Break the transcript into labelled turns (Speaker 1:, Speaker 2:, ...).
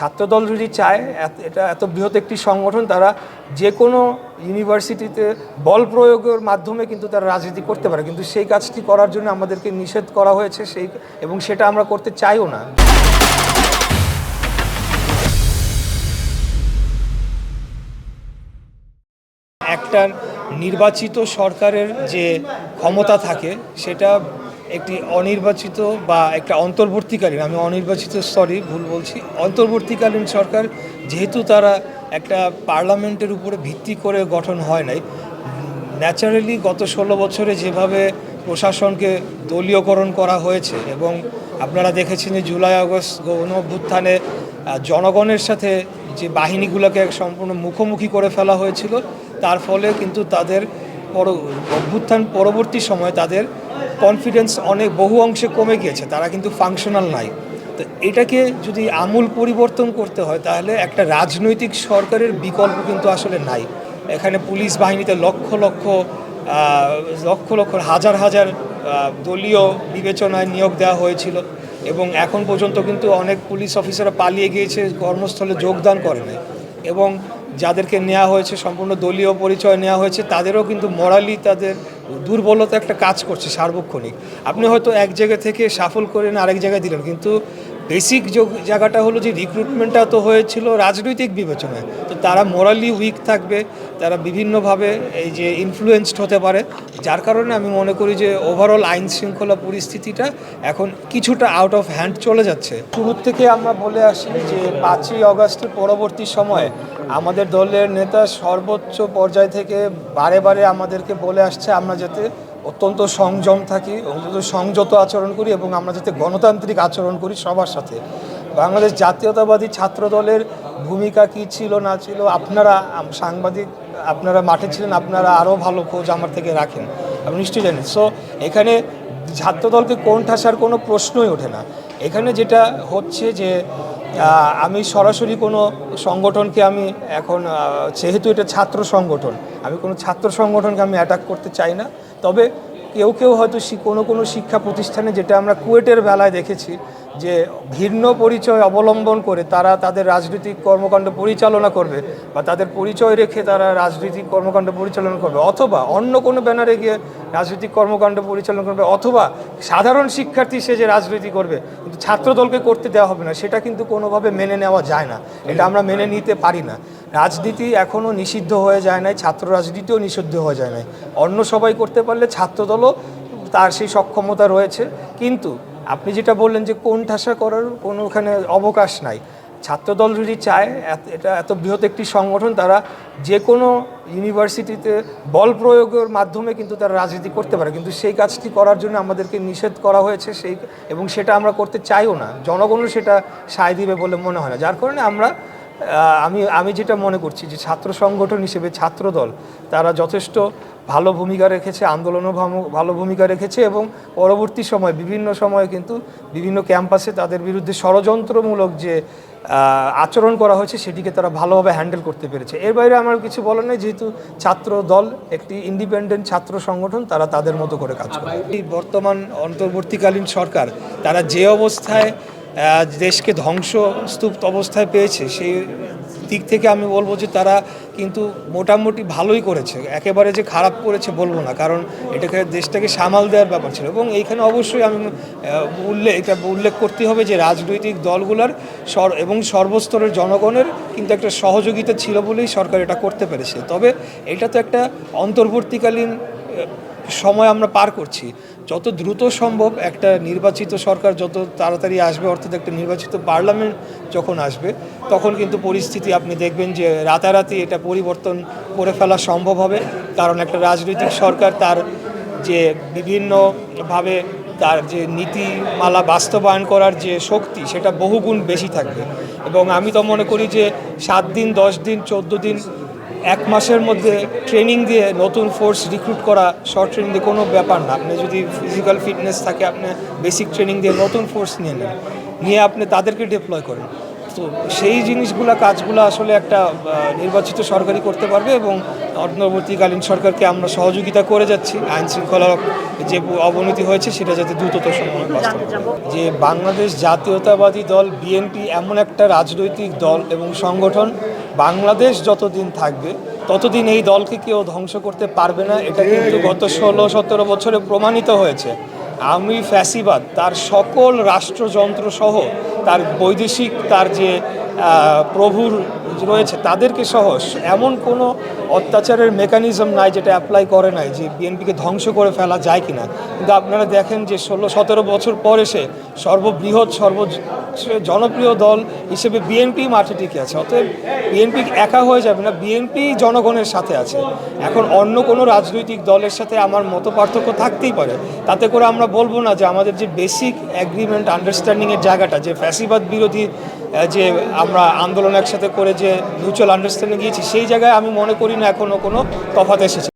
Speaker 1: ছাত্রদল যদি চায় এটা এত বৃহৎ একটি সংগঠন, তারা যে কোনো ইউনিভার্সিটিতে বল প্রয়োগের মাধ্যমে কিন্তু তারা রাজনীতি করতে পারে। কিন্তু সেই কাজটি করার জন্য আমাদেরকে নিষেধ করা হয়েছে সেই, এবং সেটা আমরা করতে চাইও না। একটা নির্বাচিত সরকারের যে ক্ষমতা থাকে, সেটা একটি অনির্বাচিত বা একটা অন্তর্বর্তীকালীন, আমি অনির্বাচিত সরি ভুল বলছি, অন্তর্বর্তীকালীন সরকার যেহেতু তারা একটা পার্লামেন্টের উপরে ভিত্তি করে গঠন হয় নাই, ন্যাচারালি গত ষোলো বছরে যেভাবে প্রশাসনকে দলীয়করণ করা হয়েছে এবং আপনারা দেখেছেন যে জুলাই আগস্ট গণ অভ্যুত্থানে জনগণের সাথে যে বাহিনীগুলোকে সম্পূর্ণ মুখোমুখি করে ফেলা হয়েছিল, তার ফলে কিন্তু তাদের পর, অভ্যুত্থান পরবর্তী সময়ে তাদের কনফিডেন্স অনেক বহু অংশে কমে গিয়েছে, তারা কিন্তু ফাংশনাল নাই। তো এটাকে যদি আমূল পরিবর্তন করতে হয়, তাহলে একটা রাজনৈতিক সরকারের বিকল্প কিন্তু আসলে নাই। এখানে পুলিশ বাহিনীতে লক্ষ লক্ষ লক্ষ লক্ষ, হাজার হাজার দলীয় বিবেচনায় নিয়োগ দেওয়া হয়েছিল এবং এখন পর্যন্ত কিন্তু অনেক পুলিশ অফিসাররা পালিয়ে গিয়েছে, কর্মস্থলে যোগদান করে এবং যাদেরকে নেওয়া হয়েছে, সম্পূর্ণ দলীয় পরিচয় নেওয়া হয়েছে, তাদেরও কিন্তু মরালি তাদের দুর্বলতা একটা কাজ করছে সার্বক্ষণিক। আপনি হয়তো এক জায়গা থেকে সাফল করেন আরেক জায়গায় দিলেন, কিন্তু বেসিক জায়গাটা হলো যে রিক্রুটমেন্টটা তো হয়েছিল রাজনৈতিক বিবেচনায়। তো তারা মোরালি উইক থাকবে, তারা বিভিন্নভাবে এই যে ইনফ্লুয়েন্সড হতে পারে। যার কারণে আমি মনে করি যে ওভারঅল আইন শৃঙ্খলা পরিস্থিতিটা এখন কিছুটা আউট অফ হ্যান্ড চলে যাচ্ছে। শুরুর থেকে আমরা বলে আসি যে পাঁচই অগস্টের পরবর্তী সময়ে আমাদের দলের নেতা সর্বোচ্চ পর্যায় থেকে বারে বারে আমাদেরকে বলে আসছে, আমরা যাতে অত্যন্ত সংযম থাকি, অত্যন্ত সংযত আচরণ করি এবং আমরা যাতে গণতান্ত্রিক আচরণ করি সবার সাথে। বাংলাদেশ জাতীয়তাবাদী ছাত্র দলের ভূমিকা কি ছিল, না ছিল, আপনারা, সাংবাদিক, আপনারা মাঠে ছিলেন, আপনারা আরও ভালো খোঁজ আমার থেকে রাখেন, আপনি নিশ্চয়ই জানেন। সো এখানে ছাত্রদলকে কোন ঠাসার কোনো প্রশ্নই ওঠে না। এখানে যেটা হচ্ছে যে আমি সরাসরি কোনো সংগঠনকে আমি এখন যেহেতু এটা ছাত্র সংগঠন, আমি কোনো ছাত্র সংগঠনকে আমি অ্যাটাক করতে চাই না। তবে কেউ কেউ হয়তো কোনো কোনো শিক্ষা প্রতিষ্ঠানে যেটা আমরা কুয়েটের বেলায় দেখেছি যে ভিন্ন পরিচয় অবলম্বন করে তারা তাদের রাজনৈতিক কর্মকাণ্ড পরিচালনা করবে বা তাদের পরিচয় রেখে তারা রাজনৈতিক কর্মকাণ্ড পরিচালনা করবে অথবা অন্য কোনো ব্যানারে গিয়ে রাজনৈতিক কর্মকাণ্ড পরিচালনা করবে অথবা সাধারণ শিক্ষার্থী সে যে রাজনীতি করবে, কিন্তু ছাত্রদলকে করতে দেওয়া হবে না, সেটা কিন্তু কোনোভাবে মেনে নেওয়া যায় না। এটা আমরা মেনে নিতে পারি না। রাজনীতি এখনও নিষিদ্ধ হয়ে যায় নাই, ছাত্র রাজনীতিও নিষিদ্ধ হয়ে যায় নাই। অন্য সবাই করতে পারলে ছাত্রদলও তার সেই সক্ষমতা রয়েছে। কিন্তু আপনি যেটা বললেন যে কোন ঠাসা করার কোনো ওখানে অবকাশ নাই, ছাত্রদল যদি চায় এটা এত বৃহৎ একটি সংগঠন, তারা যে কোনো ইউনিভার্সিটিতে বল প্রয়োগের মাধ্যমে কিন্তু তারা রাজনীতি করতে পারে। কিন্তু সেই কাজটি করার জন্য আমাদেরকে নিষেধ করা হয়েছে সেই, এবং সেটা আমরা করতে চাইও না। জনগণও সেটা সায় দিবে বলে মনে হয় না। যার কারণে আমরা আমি আমি যেটা মনে করছি যে ছাত্র সংগঠন হিসেবে ছাত্রদল, তারা যথেষ্ট ভালো ভূমিকা রেখেছে, আন্দোলনও ভালো- ভূমিকা রেখেছে এবং পরবর্তী সময়, বিভিন্ন সময়ে কিন্তু বিভিন্ন ক্যাম্পাসে তাদের বিরুদ্ধে ষড়যন্ত্রমূলক যে আচরণ করা হয়েছে, সেটিকে তারা ভালোভাবে হ্যান্ডেল করতে পেরেছে। এর বাইরে আমার কিছু বলার নেই, যেহেতু ছাত্র দল একটি ইন্ডিপেন্ডেন্ট ছাত্র সংগঠন, তারা তাদের মতো করে কাজ করে। বর্তমান, অন্তর্বর্তীকালীন সরকার, তারা যে অবস্থায় দেশকে ধ্বংস স্তূপ অবস্থায় পেয়েছে, সেই দিক থেকে আমি বলব যে তারা কিন্তু মোটামুটি ভালোই করেছে। একেবারে যে খারাপ করেছে বলব না, কারণ এটাকে দেশটাকে সামাল দেওয়ার ব্যাপার ছিল এবং এইখানে অবশ্যই আমি উল্লেখ এটা উল্লেখ করতে হবে যে রাজনৈতিক দলগুলোর সর এবং সর্বস্তরের জনগণের কিন্তু একটা সহযোগিতা ছিল বলেই সরকার এটা করতে পেরেছে। তবে এটা তো একটা অন্তর্বর্তীকালীন সময় আমরা পার করছি। যত দ্রুত সম্ভব একটা নির্বাচিত সরকার যত তাড়াতাড়ি আসবে, অর্থাৎ একটা নির্বাচিত পার্লামেন্ট যখন আসবে, তখন কিন্তু পরিস্থিতি আপনি দেখবেন যে রাতারাতি এটা পরিবর্তন করে ফেলা সম্ভব হবে। কারণ একটা রাজনৈতিক সরকার তার যে বিভিন্নভাবে তার যে নীতিমালা বাস্তবায়ন করার যে শক্তি, সেটা বহুগুণ বেশি থাকবে। এবং আমি তো মনে করি যে সাত দিন, দশ দিন, চোদ্দ দিন এক মাসের মধ্যে ট্রেনিং দিয়ে নতুন ফোর্স রিক্রুট করা শর্ট ট্রেনিং দিয়ে কোনো ব্যাপার না। আপনি যদি ফিজিক্যাল ফিটনেস থাকে, আপনি বেসিক ট্রেনিং দিয়ে নতুন ফোর্স নিয়ে নেন। নিয়ে আপনি তাদেরকে ডিপ্লয় করেন। তো সেই জিনিসগুলো কাজগুলো আসলে একটা নির্বাচিত সরকারই করতে পারবে এবং অন্তর্বর্তীকালীন সরকারকে আমরা সহযোগিতা করে যাচ্ছি। আইন শৃঙ্খলা যে অবনতি হয়েছে সেটা যাতে দ্রুততর হয়। যে বাংলাদেশ জাতীয়তাবাদী দল বিএনপি এমন একটা রাজনৈতিক দল এবং সংগঠন বাংলাদেশ যতদিন থাকবে ততদিন এই দলকে কেউ ধ্বংস করতে পারবে না। এটা কিন্তু গত ষোলো সতেরো বছরে প্রমাণিত হয়েছে। আমি ফ্যাসিবাদ তার সকল রাষ্ট্রযন্ত্র সহ তার বৈদেশিক তার যে প্রভুর রয়েছে, তাদেরকে সহ এমন কোনো অত্যাচারের মেকানিজম নাই যেটা অ্যাপ্লাই করে নাই যে বিএনপিকে ধ্বংস করে ফেলা যায় কিনা। কিন্তু আপনারা দেখেন যে ষোলো, সতেরো বছর পর এসে সর্ববৃহৎ সর্ব জনপ্রিয় দল হিসেবে বিএনপি মাঠে টিকে আছে। অতএব বিএনপি একা হয়ে যাবে না বিএনপি জনগণের সাথে আছে। এখন অন্য কোনো রাজনৈতিক দলের সাথে আমার মত পার্থক্য থাকতেই পারে। তাতে করে আমরা বলব না যে আমাদের যে বেসিক অ্যাগ্রিমেন্ট আন্ডারস্ট্যান্ডিংয়ের জায়গাটা, যে ফ্যাসিবাদ বিরোধী যে আমরা আন্দোলন একসাথে করে যে মিউচুয়াল আন্ডারস্ট্যান্ডিং গিয়েছি, সেই জায়গায় আমি মনে করি না এখনও কোনো তফাত এসেছে।